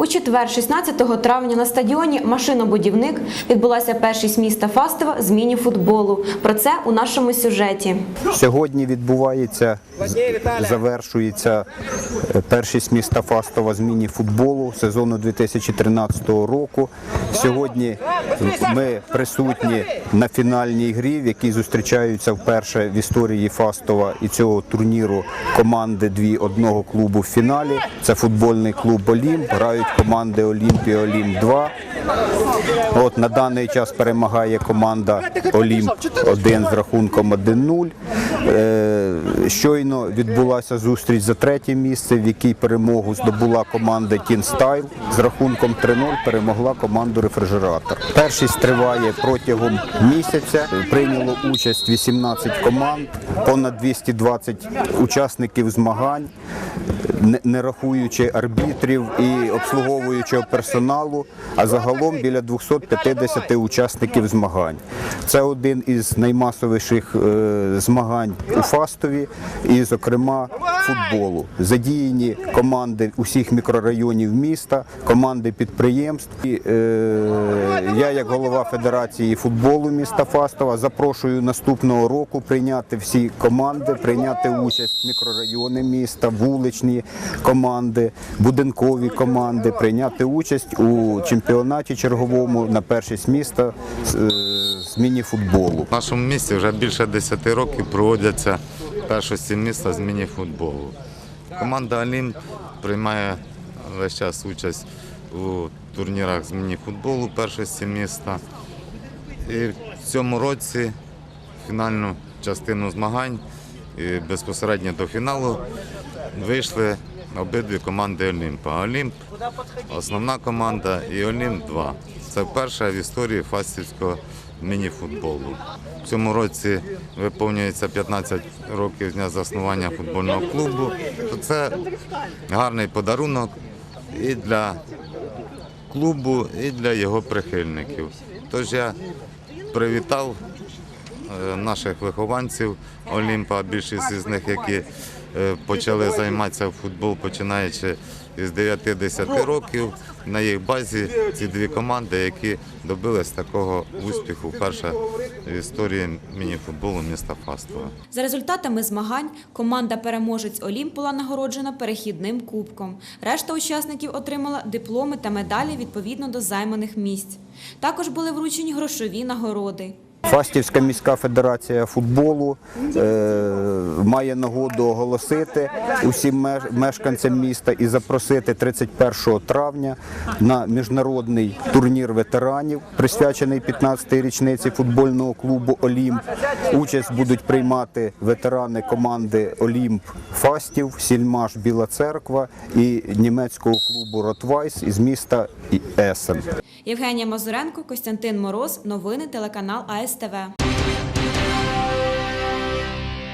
У четвер, 16 травня, на стадіоні Машинобудівник відбулася першість міста Фастова з міні-футболу. Про це у нашому сюжеті. Сьогодні відбувається, завершується е, першість міста Фастова з міні-футболу сезону 2013 року. Сьогодні ми присутні на фінальній грі, в якій зустрічаються вперше в історії Фастова і цього турніру команди дві одного клубу в фіналі. Це футбольний клуб Олімп. Грають команди Олімп Олімп 2. От на даний час перемагає команда Олімп 1 з рахунком 1-0. Е, Щойно відбулася зустріч за третє місце, в якій перемогу здобула команда Тін Стайл з рахунком 3-0 перемогла команду Рефрижератор. Першість триває протягом місяця. Прийняло участь 18 команд, понад 220 учасників змагань, не- рахуючи арбітрів і обслуговуючого персоналу, а загалом біля 250 учасників змагань. Це один із наймасовіших е, змагань у Фастові, і, зокрема, футболу. Задіяні команди усіх мікрорайонів міста, команди підприємств. І, е, я, як голова Федерації футболу міста Фастова, запрошую наступного року прийняти всі команди, прийняти участь мікрорайони міста, вуличні команди, будинкові команди, прийняти участь у чемпіонаті черговому на першість міста е, з міні-футболу. В нашому місті вже більше 10 років проводяться першості міста з міні-футболу. Команда Олімп приймає весь час участь у турнірах з міні-футболу першості міста. І в цьому році фінальну частину змагань і безпосередньо до фіналу вийшли обидві команди Олімпа. Олімп основна команда і Олімп 2. Це вперше в історії фастівського міні-футболу. Цьому році виповнюється 15 років з дня заснування футбольного клубу. Це гарний подарунок і для клубу, і для його прихильників. Тож я привітав е, наших вихованців Олімпа, більшість із них, які почали займатися в футбол, починаючи із 9-10 років. На їх базі ці дві команди, які добились такого успіху вперше в історії міні-футболу міста Фастова. За результатами змагань команда переможець Олімп була нагороджена перехідним кубком. Решта учасників отримала дипломи та медалі відповідно до займаних місць. Також були вручені грошові нагороди. Фастівська міська федерація футболу е, має нагоду оголосити усім мешканцям міста і запросити 31 травня на міжнародний турнір ветеранів, присвячений 15-й річниці футбольного клубу Олімп. Участь будуть приймати ветерани команди Олімп Фастів, Сільмаш Біла Церква і німецького клубу Ротвайс із міста Есен. Євгенія Мазуренко, Костянтин Мороз. Новини телеканал АСТВ.